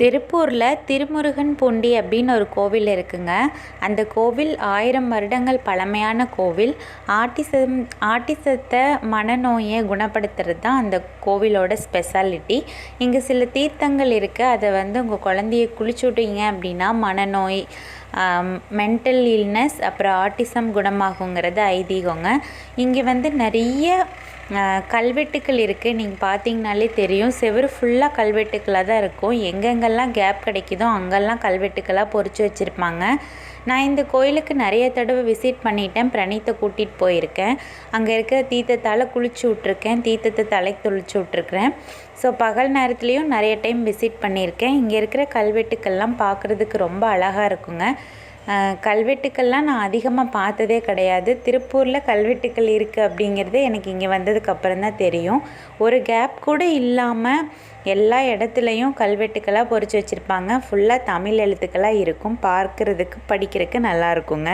திருப்பூரில் திருமுருகன் பூண்டி அப்படின்னு ஒரு கோவில் இருக்குங்க. அந்த கோவில் ஆயிரம் வருடங்கள் பழமையான கோவில். ஆட்டிசம் ஆட்டிசத்தை மனநோயை குணப்படுத்துறது தான் அந்த கோவிலோட ஸ்பெஷாலிட்டி. இங்கே சில தீர்த்தங்கள் இருக்குது அதை வந்து உங்கள் குழந்தைய குளிச்சு விட்டீங்க அப்படின்னா மனநோய் மென்டல் இல்னஸ் அப்புறம் ஆட்டிசம் குணமாகுங்கிறது ஐதீகங்க. இங்கே வந்து நிறைய கல்வெட்டுக்கள் இருக்குது நீங்கள் பார்த்தீங்கனாலே தெரியும். செவுரு ஃபுல்லாக கல்வெட்டுக்களாக தான் இருக்கும். எங்கெங்கெல்லாம் கேப் கிடைக்குதோ அங்கெல்லாம் கல்வெட்டுக்களாக பொறிச்சு வச்சுருப்பாங்க. நான் இந்த கோயிலுக்கு நிறைய தடவை விசிட் பண்ணிட்டேன். பிரணீத்தை கூட்டிகிட்டு போயிருக்கேன். அங்கே இருக்கிற தீர்த்தத்தால் குளிச்சு விட்ருக்கேன் தீர்த்தத்தை தலைக்கு தொளிச்சு விட்ருக்குறேன் ஸோ பகல் நேரத்துலேயும் நிறைய டைம் விசிட் பண்ணியிருக்கேன். இங்கே இருக்கிற கல்வெட்டுக்கள்லாம் பார்க்குறதுக்கு ரொம்ப அழகாக இருக்குங்க. கல்வெட்டுக்கள்லாம் நான் அதிகமாக பார்த்ததே கிடையாது. திருப்பூரில் கல்வெட்டுக்கள் இருக்குது அப்படிங்கிறது எனக்கு இங்கே வந்ததுக்கப்புறம் தான் தெரியும். ஒரு கேப் கூட இல்லாமல் எல்லா இடத்துலையும் கல்வெட்டுக்களாக பொறிச்சு வச்சுருப்பாங்க. ஃபுல்லாக தமிழ் எழுத்துக்களாக இருக்கும். பார்க்குறதுக்கு படிக்கிறதுக்கு நல்லா இருக்குங்க.